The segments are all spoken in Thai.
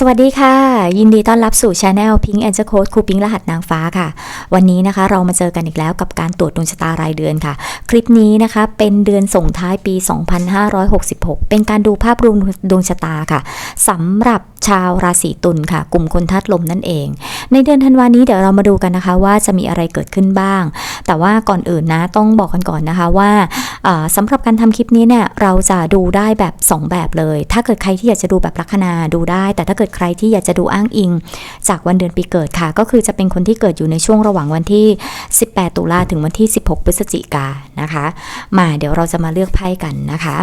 สวัสดีค่ะ ยินดีต้อนรับสู่ช anel Pink Angel Code ครูปิงรหัสนางฟ้าค่ะ วันนี้นะคะเรามาเจอกันอีกแล้วกับการตรวจดวงชะตารายเดือนค่ะ คลิปนี้นะคะเป็นเดือนส่งท้ายปี 2566 เป็นการดูภาพรวมดวงชะตาค่ะสำหรับชาวราศีตุลค่ะ กลุ่มคนธาตุลมนั่นเอง ในเดือนธันวานี้เดี๋ยวเรามาดูกันนะคะว่าจะมีอะไรเกิดขึ้นบ้าง แต่ว่าก่อนอื่นนะต้องบอกกันก่อนนะคะว่า สำหรับการทำคลิปนี้เนี่ยเราจะดูได้แบบ 2 แบบเลย ถ้าเกิดใครที่อยากจะดูแบบลัคนาดูได้ แต่ถ้าเกิดใครที่อยากจะดูอ้างอิง จากวันเดือนปีเกิดค่ะ ก็คือจะเป็นคนที่เกิดอยู่ในช่วงระหว่างวันที่ 18 ตุลาถึงวันที่ 16 พฤศจิกายนนะคะ มาเดี๋ยวเราจะมาเลือกไพ่กันนะคะ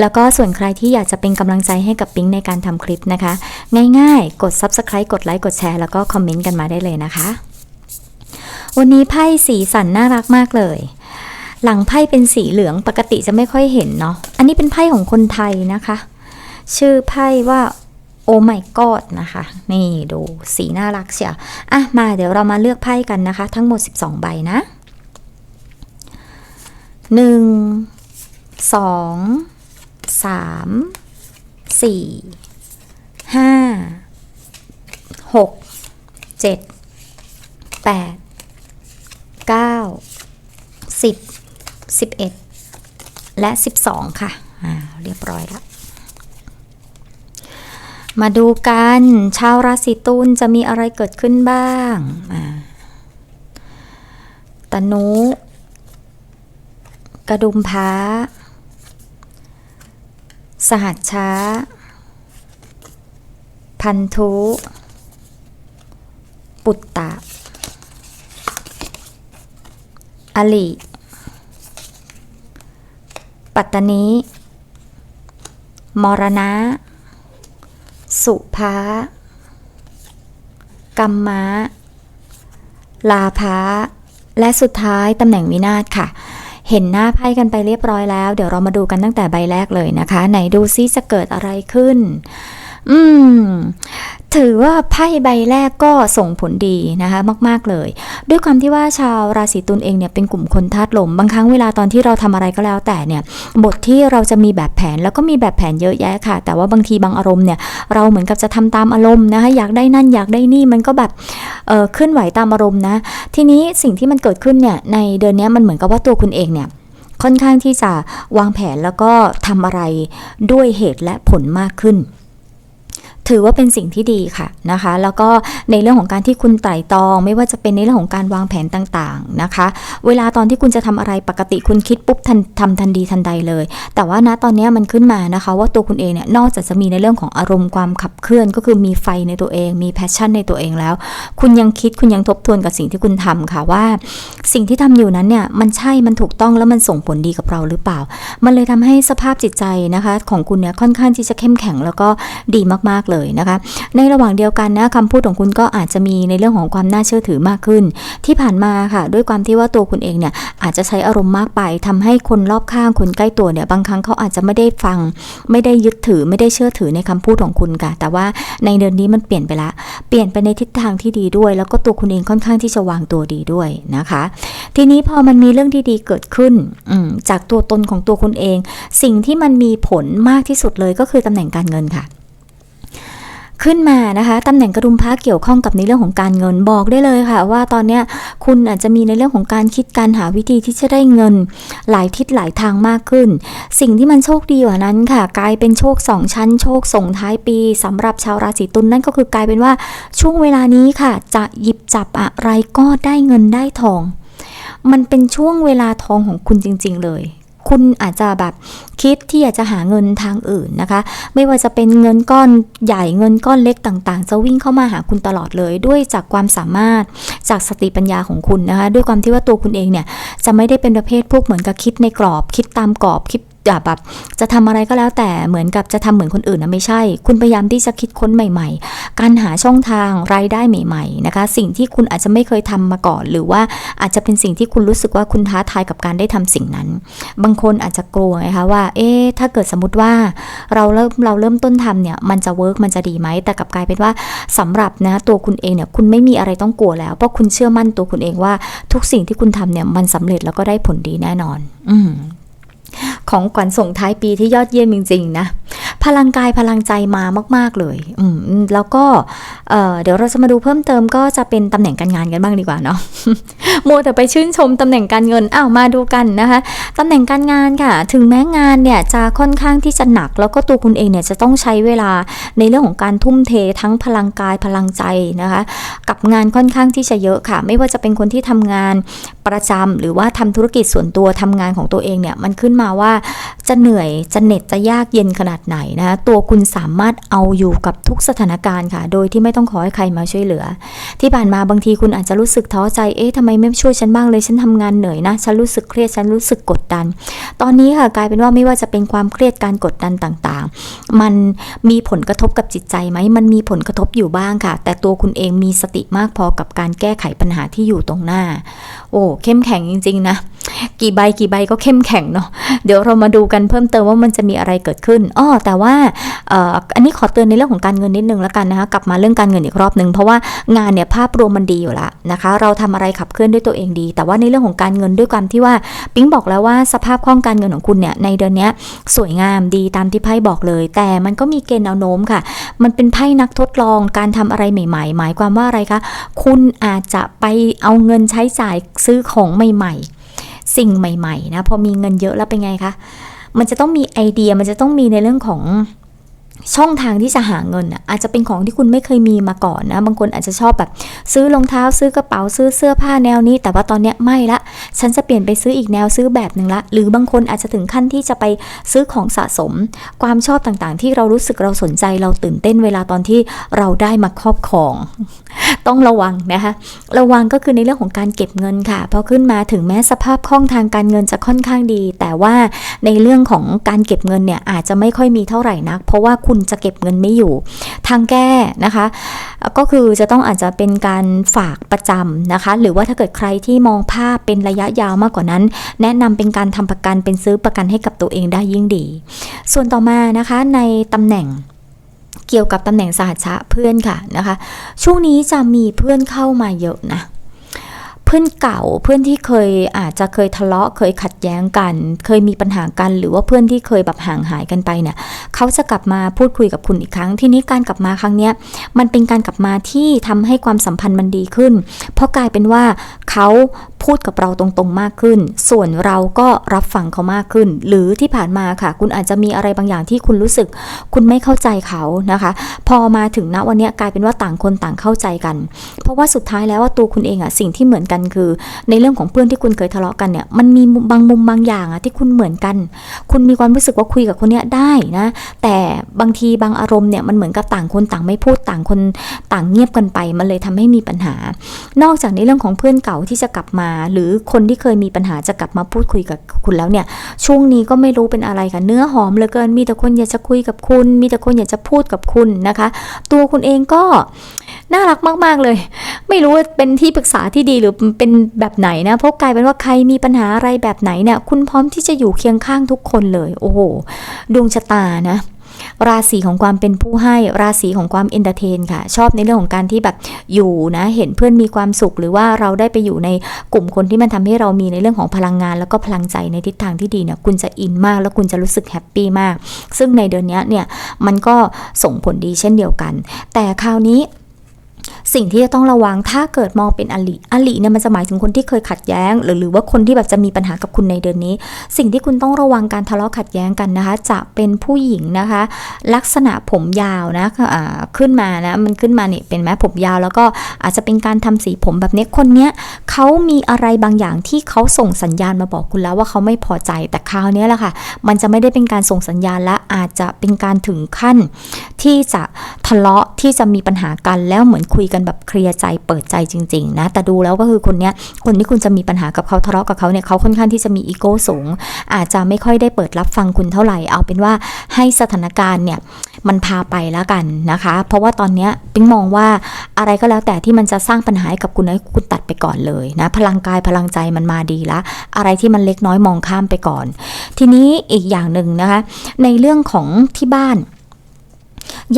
แล้วก็ส่วนใครที่อยากจะเป็นกำลังใจให้กับปิ๊งในการทำคลิปนะคะ ง่ายๆ กด Subscribe กดไลค์กดแชร์แล้วก็คอมเมนต์กันมาได้เลยนะคะ วันนี้ไพ่สีสันน่ารักมากเลย หลังไพ่เป็นสีเหลืองปกติจะไม่ค่อยเห็นเนาะ อันนี้เป็นไพ่ของคนไทยนะคะ ชื่อไพ่ว่าโอ้ my god นะคะ นี่ดูสีน่ารักเชียวอะมาเดี๋ยวเรามาเลือกไพ่กันนะคะ ทั้งหมด 12 ใบนะ 1 2 3 4ห้าหกเจ็ ดแปดเก้าสิบเอ็ดและสิบสองค่ะอ่าเรียบร้อยแล้วมาดูกันชาวราศีตุลจะมีอะไรเกิดขึ้นบ้างตนุ กระดุมพ้าสหัสช้า พันธุ ปุตตะ อลิ ปัตตนีมรณะ สุภากัมมะ ลาภะและสุดท้ายตำแหน่งวินาศค่ะ เห็นหน้าไพ่กันไปเรียบร้อยแล้ว เดี๋ยวเรามาดูกันตั้งแต่ใบแรกเลยนะคะ ไหนดูซิจะเกิดอะไรขึ้น อืม ถือว่าไพ่ใบแรกก็ส่งผลดีนะคะ มาก ๆ เลย ด้วยความที่ว่าชาวราศีตุลเองเนี่ยเป็นกลุ่มคนธาตุลม บางครั้งเวลาตอนที่เราทำอะไรก็แล้วแต่เนี่ย บทที่เราจะมีแบบแผนแล้วก็มีแบบแผนเยอะแยะค่ะ แต่ว่าบางทีบางอารมณ์เนี่ย เราเหมือนกับจะทำตามอารมณ์นะคะ อยากได้นั่นอยากได้นี่มันก็แบบเออเคลื่อนไหวตามอารมณ์นะ ทีนี้สิ่งที่มันเกิดขึ้นเนี่ยในเดือนนี้มันเหมือนกับว่าตัวคุณเองเนี่ยค่อนข้างที่จะวางแผนแล้วก็ทำอะไรด้วยเหตุและผลมากขึ้น ถือว่าเป็นสิ่งที่ดีค่ะนะคะ แล้วก็ในเรื่องของการที่คุณไตร่ตรอง ไม่ว่าจะเป็นในเรื่องของการวางแผนต่างๆนะคะ เวลาตอนที่คุณจะทำอะไรปกติคุณคิดปุ๊บทันทำทันดีทันใดเลย แต่ว่าณตอนนี้มันขึ้นมานะคะ ว่าตัวคุณเองเนี่ยนอกจากจะมีในเรื่องของอารมณ์ความขับเคลื่อน ก็คือมีไฟในตัวเอง มีแพชชั่นในตัวเองแล้ว คุณยังคิดคุณยังทบทวนกับสิ่งที่คุณทำค่ะว่า สิ่งที่ทำอยู่นั้นเนี่ยมันใช่มันถูกต้องแล้วมันส่งผลดีกับเราหรือเปล่า มันเลยทำให้สภาพจิตใจนะคะ ของคุณเนี่ยค่อนข้างที่จะเข้มแข็งแล้วก็ดีมากๆเลยนะคะ ในระหว่างเดียวกันนะคำพูดของคุณก็อาจจะมีในเรื่องของความน่าเชื่อถือมากขึ้น ที่ผ่านมาค่ะ ด้วยความที่ว่าตัวคุณเองเนี่ยอาจจะใช้อารมณ์มากไปทำให้คนรอบข้างคนใกล้ตัวเนี่ยบางครั้งเขาอาจจะไม่ได้ฟัง ไม่ได้ยึดถือไม่ได้เชื่อถือในคำพูดของคุณค่ะ แต่ว่าในเดือนนี้มันเปลี่ยนไปละ เปลี่ยนไปในทิศทางที่ดีด้วย แล้วก็ตัวคุณเองค่อนข้างที่จะวางตัวดีด้วยนะคะ ทีนี้พอมันมีเรื่องดีๆเกิดขึ้นจากตัวตนของตัวคุณเอง สิ่งที่มันมีผลมากที่สุดเลยก็คือตำแหน่งการเงินค่ะ ขึ้นมานะคะตำแหน่งกระดุมพระเกี่ยวข้องกับในเรื่องของการเงินบอกได้เลยค่ะ ว่าตอนนี้คุณอาจจะมีในเรื่องของการคิดการหาวิธีที่จะได้เงิน หลายทิศหลายทางมากขึ้น สิ่งที่มันโชคดีกว่านั้นค่ะ กลายเป็นโชคสองชั้น โชคส่งท้ายปีสำหรับชาวราศีตุลนั่นก็คือกลายเป็นว่าช่วงเวลานี้ค่ะ จะหยิบจับอะไรก็ได้เงินได้ทอง มันเป็นช่วงเวลาทองของคุณจริง ๆ เลย คุณอาจจะแบบคิดที่อยากจะหาเงินทางอื่นนะคะ ไม่ว่าจะเป็นเงินก้อนใหญ่เงินก้อนเล็กต่างๆ จะวิ่งเข้ามาหาคุณตลอดเลย ด้วยจากความสามารถจากสติปัญญาของคุณนะคะ ด้วยความที่ว่าตัวคุณเองเนี่ยจะไม่ได้เป็นประเภทพวกเหมือนกับคิดในกรอบ คิดตามกรอบคิด จะแบบจะทำอะไรก็แล้วแต่เหมือนกับจะทำเหมือนคนอื่นนะไม่ใช่ คุณพยายามที่จะคิดค้นใหม่ ๆ การหาช่องทางรายได้ใหม่ ๆ นะคะ สิ่งที่คุณอาจจะไม่เคยทำมาก่อน หรือว่าอาจจะเป็นสิ่งที่คุณรู้สึกว่าคุณท้าทายกับการได้ทำสิ่งนั้น บางคนอาจจะกลัวไงคะว่า เอ๊ะถ้าเกิดสมมติว่าเราเริ่มเราเริ่มต้นทำเนี่ยมันจะเวิร์กมันจะดีไหมแต่กลับกลายเป็นว่าสำหรับนะตัวคุณเองเนี่ยคุณไม่มีอะไรต้องกลัวแล้วเพราะคุณเชื่อมั่นตัวคุณเองว่าทุกสิ่งที่คุณทำเนี่ยมันสำเร็จแล้วก็ได้ผลดีแน่นอน อื ของขวัญส่งท้ายปีที่ยอดเยี่ยมจริงๆนะพลังกายพลังใจมามาก ๆ เลย อืม แล้วก็เเดี๋ยวเราจะมาดูเพิ่มเติมก็จะเป็นตำแหน่งการงานกันบ้างดีกว่าเนาะมัวแต่ไปชื่นชมตำแหน่งการเงินอ้าวมาดูกันนะคะตำแหน่งการงานค่ะ ถึงแม้งานเนี่ยจะค่อนข้างที่จะหนัก แล้วก็ตัวคุณเองเนี่ยจะต้องใช้เวลาในเรื่องของการทุ่มเททั้งพลังกายพลังใจนะคะ กับงานค่อนข้างที่จะเยอะค่ะ ไม่ว่าจะเป็นคนที่ทำงานประจำหรือว่าทำธุรกิจส่วนตัวทำงานของตัวเองเนี่ยมันขึ้นมาว่าจะเหนื่อยจะเหน็ดจะยากเย็นขนาดไหนนะตัวคุณสามารถเอาอยู่กับทุกสถานการณ์ค่ะ โดยที่ไม่ต้องขอให้ใครมาช่วยเหลือ ที่ผ่านมาบางทีคุณอาจจะรู้สึกท้อใจเอ๊ะทำไมไม่ช่วยฉันบ้างเลยฉันทำงานเหนื่อยนะฉันรู้สึกเครียดฉันรู้สึกกดดัน ตอนนี้ค่ะกลายเป็นว่าไม่ว่าจะเป็นความเครียดการกดดันต่างๆ มันมีผลกระทบกับจิตใจไหมมันมีผลกระทบอยู่บ้างค่ะ แต่ตัวคุณเองมีสติมากพอกับการแก้ไขปัญหาที่อยู่ตรงหน้า โอ้เข้มแข็งจริง ๆ นะ กี่ใบกี่ใบก็เข้มแข็งเนาะเดี๋ยวเรามาดูกันเพิ่มเติมว่ามันจะมีอะไรเกิดขึ้นอ้อแต่ว่าอ,อันนี้ขอเตือนในเรื่องของการเงินนิดนึงแล้วกันนะคะกลับมาเรื่องการเงินอีกรอบหนึ่งเพราะว่างานเนี่ยภาพรวมมันดีอยู่แล้วนะคะ เราทำอะไรขับเคลื่อนด้วยตัวเองดี แต่ว่าในเรื่องของการเงินด้วยความที่ว่าปิ๊งบอกแล้วว่าสภาพคล่องการเงินของคุณเนี่ยในเดือนนี้สวยงามดีตามที่ไพ่บอกเลย แต่มันก็มีเกณฑ์แนวโน้มค่ะ มันเป็นไพ่นักทดลองการทำอะไรใหม่ ๆ หมายความว่าอะไรคะคุณอาจจะไปเอาเงินใช้จ่ายซื้อของใหม่ๆ สิ่งใหม่ๆนะพอมีเงินเยอะแล้วเป็นไงคะมันจะต้องมีไอเดียมันจะต้องมีในเรื่องของ ช่องทางที่จะหาเงินอะอาจจะเป็นของที่คุณไม่เคยมีมาก่อนนะ บางคนอาจจะชอบแบบ ซื้อรองเท้าซื้อกระเป๋าซื้อเสื้อผ้าแนวนี้ แต่ว่าตอนเนี้ยไม่ละ ฉันจะเปลี่ยนไปซื้ออีกแนวซื้อแบบหนึ่งละ หรือบางคนอาจจะถึงขั้นที่จะไปซื้อของสะสม ความชอบต่างๆ ที่เรารู้สึกเราสนใจเราตื่นเต้นเวลาตอนที่เราได้มาครอบครอง ต้องระวังนะคะระวังก็คือในเรื่องของการเก็บเงินค่ะพอขึ้นมาถึงแม้สภาพคล่องทางการเงินจะค่อนข้างดี แต่ว่าในเรื่องของการเก็บเงินเนี่ยอาจจะไม่ค่อยมีเท่าไหร่นัก เพราะว่าคุณจะเก็บเงินไม่อยู่ ทางแก้นะคะ ก็คือจะต้องอาจจะเป็นการฝากประจำนะคะ หรือว่าถ้าเกิดใครที่มองภาพเป็นระยะยาวมากกว่านั้น แนะนำเป็นการทำประกันเป็นซื้อประกันให้กับตัวเองได้ยิ่งดี ส่วนต่อมานะคะในตำแหน่งเกี่ยวกับตำแหน่งสหัชะเพื่อนค่ะนะคะ ช่วงนี้จะมีเพื่อนเข้ามาเยอะนะ พื่อนเก่าเพื่อนที่เคยอาจจะเคยทะเลาะเคยขัดแย้งกัน เคยมีปัญหากัน หรือว่าเพื่อนที่เคยแบบห่างหายกันไปเนี่ยเขาจะกลับมาพูดคุยกับคุณอีกครั้ง ทีนี้การกลับมาครั้งเนี้ยมันเป็นการกลับมาที่ทำให้ความสัมพันธ์มันดีขึ้น เพราะกลายเป็นว่าเขา พูดกับเราตรงๆมากขึ้น ส่วนเราก็รับฟังเขามากขึ้น หรือที่ผ่านมาค่ะ คุณอาจจะมีอะไรบางอย่างที่คุณรู้สึก คุณไม่เข้าใจเขานะคะ พอมาถึงณวันนี้กลายเป็นว่าต่างคนต่างเข้าใจกัน เพราะว่าสุดท้ายแล้วว่าตัวคุณเองอะสิ่งที่เหมือนกันคือ ในเรื่องของเพื่อนที่คุณเคยทะเลาะกันเนี่ยมันมีบางมุมบางอย่างอะที่คุณเหมือนกัน คุณมีความรู้สึกว่าคุยกับคนเนี้ยได้นะแต่บางทีบางอารมณ์เนี่ยมันเหมือนกับต่างคนต่างไม่พูดต่างคนต่างเงียบกันไป มันเลยทำให้มีปัญหา นอกจากในเรื่องของเพื่อนเก่าที่จะกลับมาหรือคนที่เคยมีปัญหาจะกลับมาพูดคุยกับคุณแล้วเนี่ย ช่วงนี้ก็ไม่รู้เป็นอะไรค่ะเนื้อหอมเหลือเกิน มีแต่คนอยากจะคุยกับคุณ มีแต่คนอยากจะพูดกับคุณนะคะ ตัวคุณเองก็น่ารักมาก ๆ เลย ไม่รู้ว่าเป็นที่ปรึกษาที่ดีหรือเป็นแบบไหนนะ เพราะกลายเป็นว่าใครมีปัญหาอะไรแบบไหนเนี่ย คุณพร้อมที่จะอยู่เคียงข้างทุกคนเลย โอ้โห ดวงชะตานะ ราศีของความเป็นผู้ให้ราศีของความเอนเตอร์เทนค่ะ ชอบในเรื่องของการที่แบบอยู่นะเห็นเพื่อนมีความสุข หรือว่าเราได้ไปอยู่ในกลุ่มคนที่มันทำให้เรามีในเรื่องของพลังงาน แล้วก็พลังใจในทิศทางที่ดีเนี่ยคุณจะอินมากแล้วคุณจะรู้สึกแฮปปี้มาก ซึ่งในเดือนนี้เนี่ยมันก็ส่งผลดีเช่นเดียวกัน แต่คราวนี้ สิ่งที่จะต้องระวังถ้าเกิดมองเป็นอลิอลิเนี่ยมันจะหมายถึงคนที่เคยขัดแย้ง หรือหรือว่าคนที่แบบจะมีปัญหากับคุณในเดือนนี้ สิ่งที่คุณต้องระวังการทะเลาะขัดแย้งกันนะคะ จะเป็นผู้หญิงนะคะ ลักษณะผมยาวนะขึ้นมานะมันขึ้นมาเนี่ยเป็นแม้ผมยาว แล้วก็อาจจะเป็นการทำสีผมแบบนี้คนเนี้ยเขามีอะไรบางอย่างที่เขาส่งสัญญาณมาบอกคุณแล้วว่าเขาไม่พอใจ แต่คราวนี้แหละค่ะ มันจะไม่ได้เป็นการส่งสัญญาณและอาจจะเป็นการถึงขั้น ที่จะทะเลาะที่จะมีปัญหากันแล้วเหมือนคุยกันแบบเคลียร์ใจเปิดใจจริงๆนะแต่ดูแล้วก็คือคนเนี้ยคนที่คุณจะมีปัญหากับเขาทะเลาะกับเขาเนี่ยเขาค่อนข้างที่จะมีอีโก้สูง อาจจะไม่ค่อยได้เปิดรับฟังคุณเท่าไหร่เอาเป็นว่าให้สถานการณ์เนี่ยมันพาไปแล้วกันนะคะ เพราะว่าตอนเนี้ยปิ๊งมองว่าอะไรก็แล้วแต่ที่มันจะสร้างปัญหาให้กับคุณให้คุณตัดไปก่อนเลยนะพลังกายพลังใจมันมาดีละ อะไรที่มันเล็กน้อยมองข้ามไปก่อน ทีนี้อีกอย่างหนึ่งนะคะ ในเรื่องของที่บ้าน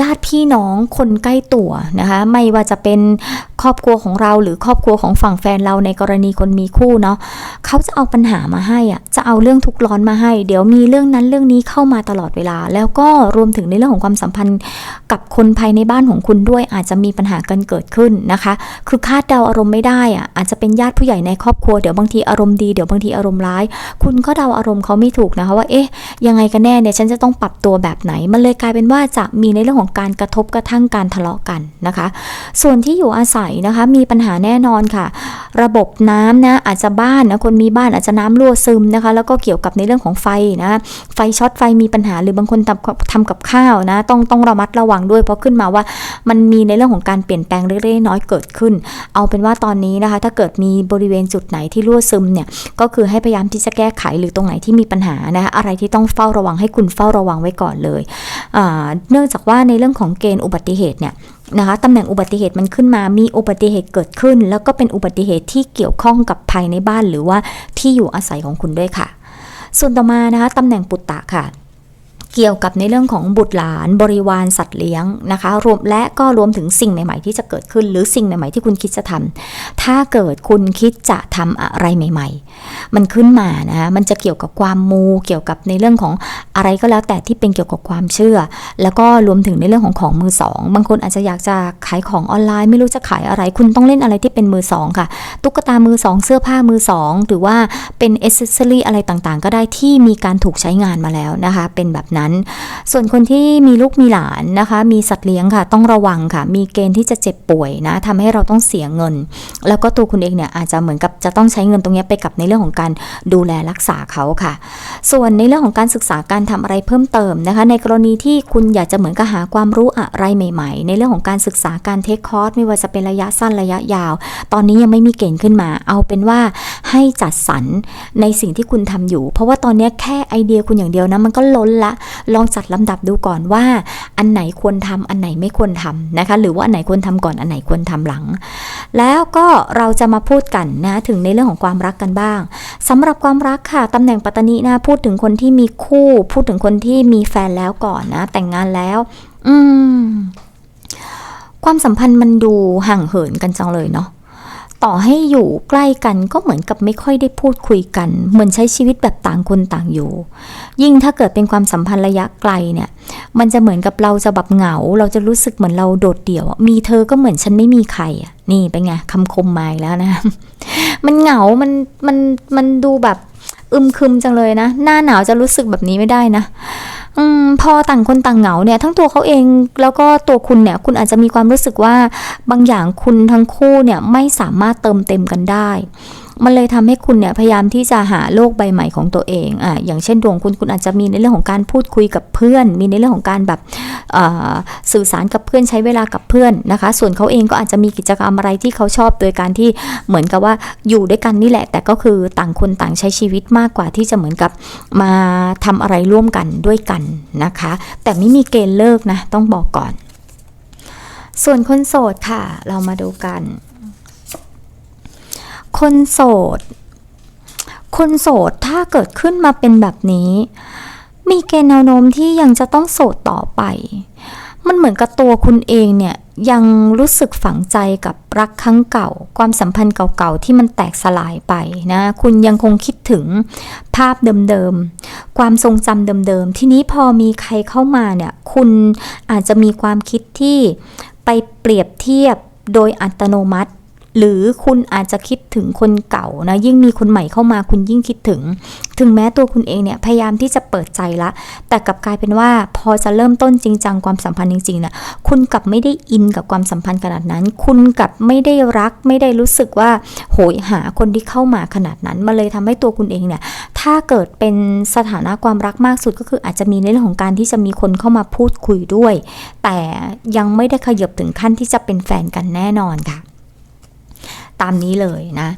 ญาติพี่น้องคนใกล้ตัวนะคะไม่ว่าจะเป็นครอบครัวของเราหรือครอบครัวของฝั่งแฟนเราในกรณีคนมีคู่เนาะเขาจะเอาปัญหามาให้อะจะเอาเรื่องทุกร้อนมาให้ เดี๋ยวมีเรื่องนั้นเรื่องนี้เข้ามาตลอดเวลา แล้วก็รวมถึงในเรื่องของความสัมพันธ์กับคนภายในบ้านของคุณด้วย อาจจะมีปัญหากันเกิดขึ้นนะคะ คือคาดเดาอารมณ์ไม่ได้อะอาจจะเป็นญาติผู้ใหญ่ในครอบครัวเดี๋ยวบางทีอารมณ์ดีเดี๋ยวบางทีอารมณ์ร้าย คุณก็เดาอารมณ์เขาไม่ถูกนะคะว่าเอ๊ะยังไงกันแน่เนี่ยฉันจะต้องปรับตัวแบบไหนมันเลยกลายเป็นว่าจะมีในเรื่องของการกระทบกระทั่งการทะเลาะกันนะคะ ส่วนที่อยู่อาศัยนะคะมีปัญหาแน่นอนค่ะ ระบบน้ำนะอาจจะบ้านนะคนมีบ้านอาจจะน้ำรั่วซึมนะคะ แล้วก็เกี่ยวกับในเรื่องของไฟนะไฟช็อตไฟมีปัญหาหรือบางคนทำทำกับข้าวนะต้องต้องระมัดระวังด้วยเพราะขึ้นมาว่ามันมีในเรื่องของการเปลี่ยนแปลงเล็กๆน้อยเกิดขึ้น เอาเป็นว่าตอนนี้นะคะ ถ้าเกิดมีบริเวณจุดไหนที่รั่วซึมเนี่ยก็คือให้พยายามที่จะแก้ไขหรือตรงไหนที่มีปัญหานะคะอะไรที่ต้องเฝ้าระวังให้คุณเฝ้าระวังไว้ก่อนเลย เนื่องจากว่าในเรื่องของเกณฑ์อุบัติเหตุเนี่ยนะคะตำแหน่งอุบัติเหตุมันขึ้นมา มีอุบัติเหตุเกิดขึ้น แล้วก็เป็นอุบัติเหตุที่เกี่ยวข้องกับภายในบ้านหรือว่าที่อยู่อาศัยของคุณด้วยค่ะ ส่วนต่อมานะคะตำแหน่งปุตตะค่ะ เกี่ยวกับในเรื่องของบุตรหลานบริวารสัตว์เลี้ยงนะคะ รวมและก็รวมถึงสิ่งใหม่ๆ ที่จะเกิดขึ้น หรือสิ่งใหม่ๆที่คุณคิดจะทำถ้าเกิดคุณคิดจะทำอะไรใหม่ ๆ มันขึ้นมานะคะมันจะเกี่ยวกับความมู เกี่ยวกับในเรื่องของอะไรก็แล้วแต่ที่เป็นเกี่ยวกับความเชื่อ แล้วก็รวมถึงในเรื่องของของมือสองบางคนอาจจะอยากจะขายของออนไลน์ ไม่รู้จะขายอะไร คุณต้องเล่นอะไรที่เป็นมือสองค่ะ ตุ๊กตามือสองเสื้อผ้ามือสองหรือว่าเป็นเอเซสซอรี่อะไรต่างๆ ก็ได้ที่มีการถูกใช้งานมาแล้วนะคะ เป็นแบบนั้นส่วนคนที่มีลูกมีหลานนะคะ มีสัตว์เลี้ยงค่ะ ต้องระวังค่ะ มีเกณฑ์ที่จะเจ็บป่วยนะทำให้เราต้องเสียเงิน แล้วก็ตัวคุณเองเนี่ยอาจจะเหมือนกับจะต้องใช้เงินตรงนี้ไปกับในเรื่องของการดูแลรักษาเขาค่ะ ส่วนในเรื่องของการศึกษาการทำอะไรเพิ่มเติมนะคะ ในกรณีที่คุณอยากจะเหมือนกับหาความรู้อะไรใหม่ ๆ ในเรื่องของการศึกษาการเทคคอร์สไม่ว่าจะเป็นระยะสั้นระยะยาว ตอนนี้ยังไม่มีเกณฑ์ขึ้นมา เอาเป็นว่าให้จัดสรรในสิ่งที่คุณทำอยู่ เพราะว่าตอนนี้แค่ไอเดียคุณอย่างเดียวนะมันก็ล้นละลองจัดลำดับดูก่อนว่า อันไหนควรทำอันไหนไม่ควรทำนะคะ หรือว่าอันไหนควรทำก่อนอันไหนควรทำหลัง แล้วก็เราจะมาพูดกันนะถึงในเรื่องของความรักกันบ้างสำหรับความรักค่ะตำแหน่งปัตตานีนะพูดถึงคนที่มีคู่ พูดถึงคนที่มีแฟนแล้วก่อนนะ แต่งงานแล้ว อืม ความสัมพันธ์มันดูห่างเหินกันจังเลยเนาะ ต่อให้อยู่ใกล้กันก็เหมือนกับไม่ค่อยได้พูดคุยกัน เหมือนใช้ชีวิตแบบต่างคนต่างอยู่ ยิ่งถ้าเกิดเป็นความสัมพันธ์ระยะไกลเนี่ย มันจะเหมือนกับเราจะแบบเหงา เราจะรู้สึกเหมือนเราโดดเดี่ยว มีเธอก็เหมือนฉันไม่มีใครอะ นี่เป็นไงคำคมมาแล้วนะ มันเหงา มัน มัน มันดูแบบอึมครึมจังเลยนะ หน้าหนาวจะรู้สึกแบบนี้ไม่ได้นะ อืมพอต่างคนต่างเหงาเนี่ยทั้งตัวเขาเองแล้วก็ตัวคุณเนี่ยคุณอาจจะมีความรู้สึกว่าบางอย่างคุณทั้งคู่เนี่ยไม่สามารถเติมเต็มกันได้ มันเลยทำให้คุณเนี่ยพยายามที่จะหาโลกใบใหม่ของตัวเองอะอย่างเช่นดวงคุณคุณอาจจะมีในเรื่องของการพูดคุยกับเพื่อน มีในเรื่องของการแบบสื่อสารกับเพื่อนใช้เวลากับเพื่อนนะคะ ส่วนเขาเองก็อาจจะมีกิจกรรมอะไรที่เขาชอบโดยการที่เหมือนกับว่าอยู่ด้วยกันนี่แหละ แต่ก็คือต่างคนต่างใช้ชีวิตมากกว่าที่จะเหมือนกับมาทำอะไรร่วมกันด้วยกันนะคะ แต่ไม่มีเกณฑ์เลิกนะต้องบอกก่อน ส่วนคนโสดค่ะ เรามาดูกัน คนโสด คนโสดถ้าเกิดขึ้นมาเป็นแบบนี้ มีเกณฑ์แนวโน้มที่ยังจะต้องโสดต่อไป มันเหมือนกับตัวคุณเองเนี่ยยังรู้สึกฝังใจกับรักครั้งเก่า ความสัมพันธ์เก่าๆที่มันแตกสลายไปนะ คุณยังคงคิดถึงภาพเดิมๆ ความทรงจำเดิมๆ ทีนี้พอมีใครเข้ามาเนี่ย คุณอาจจะมีความคิดที่ไปเปรียบเทียบโดยอัตโนมัติ หรือคุณอาจจะคิดถึงคนเก่านะยิ่งมีคนใหม่เข้ามาคุณยิ่งคิดถึง ถึงแม้ตัวคุณเองเนี่ยพยายามที่จะเปิดใจละ แต่กลับกลายเป็นว่าพอจะเริ่มต้นจริงจังความสัมพันธ์จริงๆเนี่ยคุณกลับไม่ได้อินกับความสัมพันธ์ขนาดนั้น คุณกลับไม่ได้รักไม่ได้รู้สึกว่าโหยหาคนที่เข้ามาขนาดนั้นมาเลยทำให้ตัวคุณเองเนี่ยถ้าเกิดเป็นสถานะความรักมากสุดก็คืออาจจะมีในเรื่องของการที่จะมีคนเข้ามาพูดคุยด้วย แต่ยังไม่ได้ขยับถึงขั้นที่จะเป็นแฟนกันแน่นอนค่ะ ตามนี้เลยนะ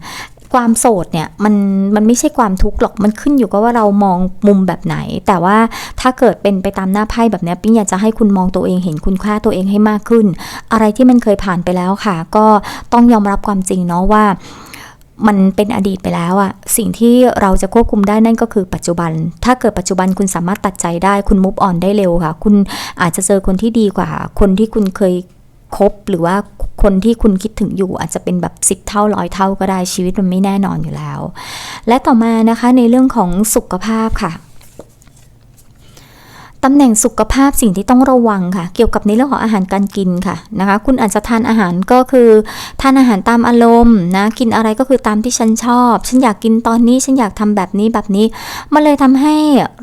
ความโสดเนี่ยมันมันไม่ใช่ความทุกข์หรอกมันขึ้นอยู่กับว่าเรามองมุมแบบไหน แต่ว่าถ้าเกิดเป็นไปตามหน้าไพ่แบบนี้ปิ้งอยากจะให้คุณมองตัวเองเห็นคุณค่าตัวเองให้มากขึ้น อะไรที่มันเคยผ่านไปแล้วค่ะ ก็ต้องยอมรับความจริงเนาะว่ามันเป็นอดีตไปแล้วอะสิ่งที่เราจะควบคุมได้นั่นก็คือปัจจุบัน ถ้าเกิดปัจจุบันคุณสามารถตัดใจได้คุณมุฟออนได้เร็วค่ะ คุณอาจจะเจอคนที่ดีกว่า คนที่คุณเคยคบหรือว่า คนที่คุณคิดถึงอยู่อาจจะเป็นแบบสิบเท่าร้อยเท่าก็ได้ชีวิตมันไม่แน่นอนอยู่แล้ว และต่อมานะคะในเรื่องของสุขภาพค่ะ ตำแหน่งสุขภาพสิ่งที่ต้องระวังค่ะ เกี่ยวกับในเรื่องของอาหารการกินค่ะนะคะ คุณอาจจะทานอาหารก็คือทานอาหารตามอารมณ์นะกินอะไรก็คือตามที่ฉันชอบ ฉันอยากกินตอนนี้ฉันอยากทำแบบนี้แบบนี้ มันเลยทำให้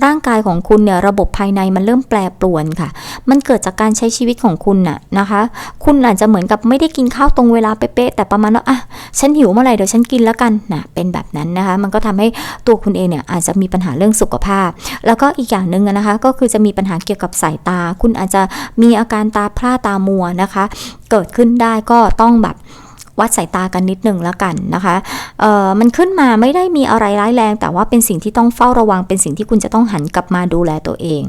ร่างกายของคุณเนี่ยระบบภายในมันเริ่มแปรปรวนค่ะ มันเกิดจากการใช้ชีวิตของคุณน่ะนะคะ คุณอาจจะเหมือนกับไม่ได้กินข้าวตรงเวลาเป๊ะแต่ประมาณว่าอะฉันหิวเมื่อไหร่เดี๋ยวฉันกินแล้วกันนะเป็นแบบนั้นนะคะ มันก็ทำให้ตัวคุณเองเนี่ยอาจจะมีปัญหาเรื่องสุขภาพ แล้วก็อีกอย่างหนึ่งนะคะ ก็คือจะมีปัญหาเกี่ยวกับสายตา คุณอาจจะมีอาการตาพร่าตามัวนะคะ เกิดขึ้นได้ก็ต้องแบบวัดสายตากันนิดหนึ่งแล้วกันนะคะเอ่อมันขึ้นมาไม่ได้มีอะไรร้ายแรง แต่ว่าเป็นสิ่งที่ต้องเฝ้าระวัง เป็นสิ่งที่คุณจะต้องหันกลับมาดูแลตัวเอง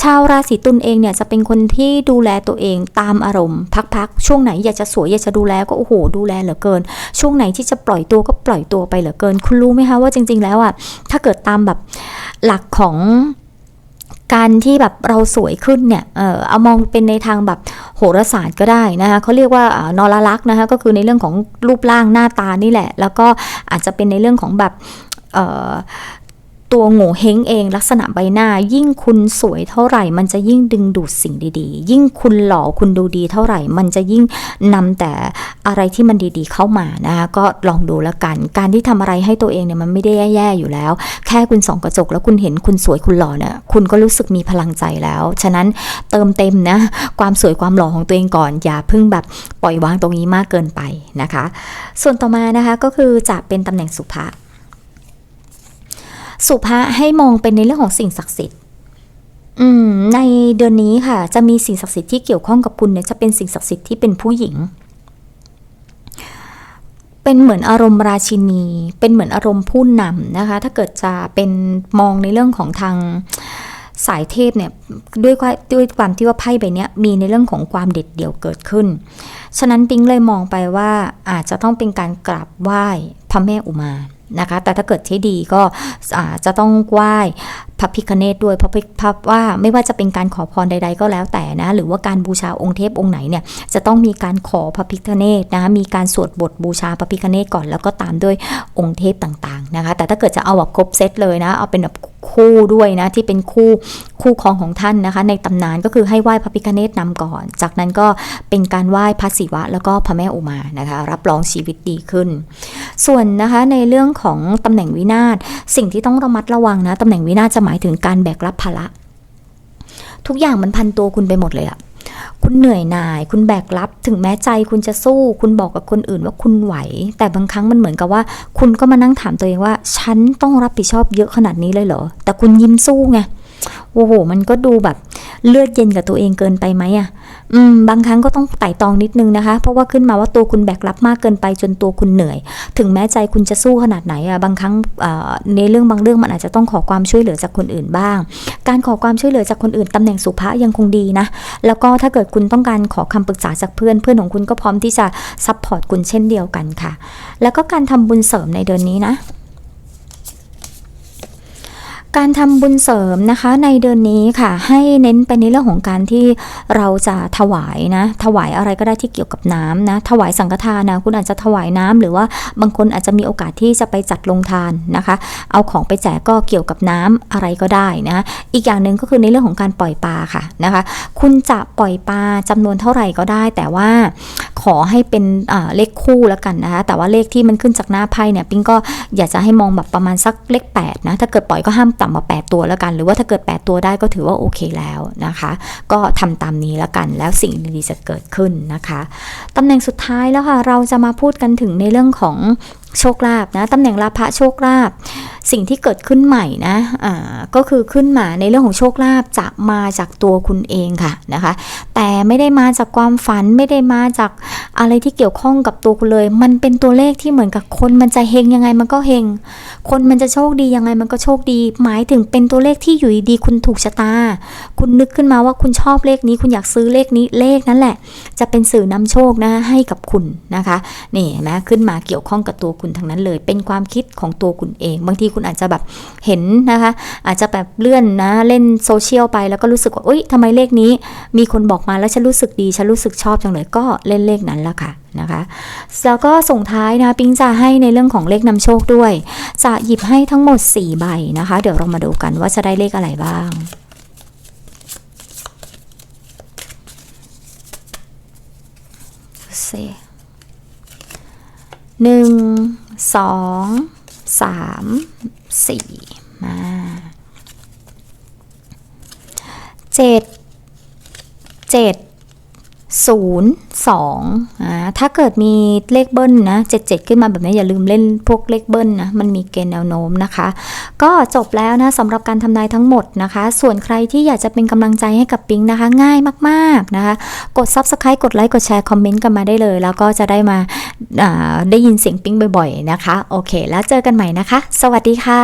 ชาวราศีตุลเองเนี่ยจะเป็นคนที่ดูแลตัวเองตามอารมณ์พักๆ ช่วงไหนอยากจะสวยอยากจะดูแลก็โอ้โหดูแลเหลือเกิน ช่วงไหนที่จะปล่อยตัวก็ปล่อยตัวไปเหลือเกิน คุณรู้ไหมคะว่าจริง ๆ แล้วอะถ้าเกิดตามแบบหลักของ การที่แบบเราสวยขึ้นเนี่ยเออเอามองเป็นในทางแบบโหราศาสตร์ก็ได้นะคะเขาเรียกว่าอ่านรลักษณ์นะคะก็คือในเรื่องของรูปร่างหน้าตานี่แหละ แล้วก็อาจจะเป็นในเรื่องของแบบ ตัวโง่เฮงเองลักษณะใบหน้า ยิ่งคุณสวยเท่าไหร่ มันจะยิ่งดึงดูดสิ่งดีๆ ยิ่งคุณหล่อคุณดูดีเท่าไหร่ มันจะยิ่งนำแต่อะไรที่มันดีๆเข้ามานะคะก็ลองดูแล้วกัน การที่ทำอะไรให้ตัวเองเนี่ยมันไม่ได้แย่ๆอยู่แล้ว แค่คุณส่องกระจก แล้วคุณเห็นคุณสวยคุณหล่อเนี่ยคุณก็รู้สึกมีพลังใจแล้ว ฉะนั้นเติมเต็มนะความสวยความหล่อของตัวเองก่อน อย่าเพิ่งแบบปล่อยวางตรงนี้มากเกินไปนะคะ ส่วนต่อมานะคะก็คือจะเป็นตำแหน่งสุภะ สุภะให้มองเป็นในเรื่องของสิ่งศักดิ์สิทธิ์ในเดือนนี้ค่ะ จะมีสิ่งศักดิ์สิทธิ์ที่เกี่ยวข้องกับคุณเนี่ยจะเป็นสิ่งศักดิ์สิทธิ์ที่เป็นผู้หญิง เป็นเหมือนอารมณ์ราชินี เป็นเหมือนอารมณ์ผู้นำนะคะ ถ้าเกิดจะเป็นมองในเรื่องของทางสายเทพเนี่ยด้วยความด้วยความที่ว่าไพ่ใบเนี้ยมีในเรื่องของความเด็ดเดี่ยวเกิดขึ้น ฉะนั้นปิงเลยมองไปว่าอาจจะต้องเป็นการกราบไหว้พระแม่อุมา นะคะ แต่ถ้าเกิดที่ดีก็จะต้องไหว้พระพิคเนตด้วยเพราะพระว่าไม่ว่าจะเป็นการขอพรใด ๆ ก็แล้วแต่นะ หรือว่าการบูชาองค์เทพองค์ไหนเนี่ยจะต้องมีการขอพระพิคเนตนะคะมีการสวดบทบูชาพระพิคเนตก่อนแล้วก็ตามด้วยองค์เทพต่างๆนะคะ แต่ถ้าเกิดจะเอาแบบครบเซตเลยนะ เอาเป็นแบบคู่ด้วยนะที่เป็นคู่คู่ครองของท่านนะคะ ในตำนานก็คือให้ไหว้พระพิคเนตนำก่อน จากนั้นก็เป็นการไหว้พระศิวะ แล้วก็พระแม่อุมานะคะ รับรองชีวิตดีขึ้น ส่วนนะคะในเรื่องของตำแหน่งวินาศสิ่งที่ต้องระมัดระวังนะตำแหน่งวินาศจะหมายถึงการแบกรับภาระ ทุกอย่างมันพันตัวคุณไปหมดเลยอะคุณเหนื่อยหน่าย คุณแบกรับ ถึงแม้ใจคุณจะสู้ คุณบอกกับคนอื่นว่าคุณไหว แต่บางครั้งมันเหมือนกับว่า คุณก็มานั่งถามตัวเองว่า ฉันต้องรับผิดชอบเยอะขนาดนี้เลยเหรอ แต่คุณยิ้มสู้ไง โอ้โห มันก็ดูแบบเลือดเย็นกับตัวเองเกินไปไหมอะ อืมบางครั้งก็ต้องไต่ตองนิดนึงนะคะ เพราะว่าขึ้นมาว่าตัวคุณแบกรับมากเกินไปจนตัวคุณเหนื่อย ถึงแม้ใจคุณจะสู้ขนาดไหนอะบางครั้งในเรื่องบางเรื่องมันอาจจะต้องขอความช่วยเหลือจากคนอื่นบ้าง การขอความช่วยเหลือจากคนอื่นตำแหน่งสุภาพยังคงดีนะ แล้วก็ถ้าเกิดคุณต้องการขอคำปรึกษาจากเพื่อนเพื่อนของคุณก็พร้อมที่จะซัพพอร์ตคุณเช่นเดียวกันค่ะ แล้วก็การทำบุญเสริมในเดือนนี้นะ การทำบุญเสริมนะคะในเดือนนี้ค่ะ ให้เน้นไปในเรื่องของการที่เราจะถวายนะ ถวายอะไรก็ได้ที่เกี่ยวกับน้ำนะถวายสังฆทานนะคุณอาจจะถวายน้ำหรือว่าบางคนอาจจะมีโอกาสที่จะไปจัดลงทานนะคะ เอาของไปแจกก็เกี่ยวกับน้ำอะไรก็ได้นะอีกอย่างหนึ่งก็คือในเรื่องของการปล่อยปลาค่ะนะคะ คุณจะปล่อยปลาจำนวนเท่าไหร่ก็ได้ แต่ว่าขอให้เป็นเลขคู่แล้วกันนะคะแต่ว่าเลขที่มันขึ้นจากหน้าไพ่เนี่ยปิ้งก็อยากจะให้มองแบบประมาณสักเลข8นะถ้าเกิดปล่อยก็ห้ามต่ำกว่า8ตัวแล้วกัน หรือว่าถ้าเกิด 8 ตัวได้ก็ถือว่าโอเคแล้วนะคะ ก็ทำตามนี้แล้วกัน แล้วสิ่งดีๆจะเกิดขึ้นนะคะตำแหน่งสุดท้ายแล้วค่ะ เราจะมาพูดกันถึงในเรื่องของ โชคลาภนะตำแหน่งลาภะโชคลาภสิ่งที่เกิดขึ้นใหม่นะอ่าก็คือขึ้นมาในเรื่องของโชคลาภจะมาจากตัวคุณเองค่ะนะคะ แต่ไม่ได้มาจากความฝันไม่ได้มาจากอะไรที่เกี่ยวข้องกับตัวคุณเลย มันเป็นตัวเลขที่เหมือนกับคนมันจะเฮงยังไงมันก็เฮงคนมันจะโชคดียังไงมันก็โชคดี หมายถึงเป็นตัวเลขที่อยู่ดีคุณถูกชะตา คุณนึกขึ้นมาว่าคุณชอบเลขนี้ คุณอยากซื้อเลขนี้เลขนั่นแหละ จะเป็นสื่อนำโชคนะให้กับคุณนะคะนี่เห็นไหมขึ้นมาเกี่ยวข้องกับตัวคุณคุณทั้งนั้นเลย เป็นความคิดของตัวคุณเอง บางทีคุณอาจจะแบบเห็นนะคะ อาจจะแบบเลื่อนนะเล่นโซเชียลไปแล้วก็รู้สึกว่าอุ้ยทำไมเลขนี้ มีคนบอกมาแล้วฉันรู้สึกดีฉันรู้สึกชอบจังเลยก็เล่นเลขนั้นละค่ะนะคะแล้วก็ส่งท้ายนะปิงจะให้ในเรื่องของเลขนำโชคด้วย จะหยิบให้ทั้งหมด 4 ใบนะคะ เดี๋ยวเรามาดูกันว่าจะได้เลขอะไรบ้างเซ หนึ่งสองสามสี่มาเจ็ดเจ็ด ศูนย์สองอ่าถ้าเกิดมีเลขเบิ้ลนะเจ็ดเจ็ดขึ้นมาแบบนี้อย่าลืมเล่นพวกเลขเบิ้ลนะ มันมีเกณฑ์แนวโน้มนะคะ ก็จบแล้วนะสำหรับการทำนายทั้งหมดนะคะ ส่วนใครที่อยากจะเป็นกำลังใจให้กับปิงนะคะ ง่ายมากๆนะคะ กด Subscribe กดไลค์กดแชร์คอมเมนต์กันมาได้เลย แล้วก็จะได้มาาได้ยินเสียงปิงบ่อยๆนะคะ โอเค แล้วเจอกันใหม่นะคะ สวัสดีค่ะ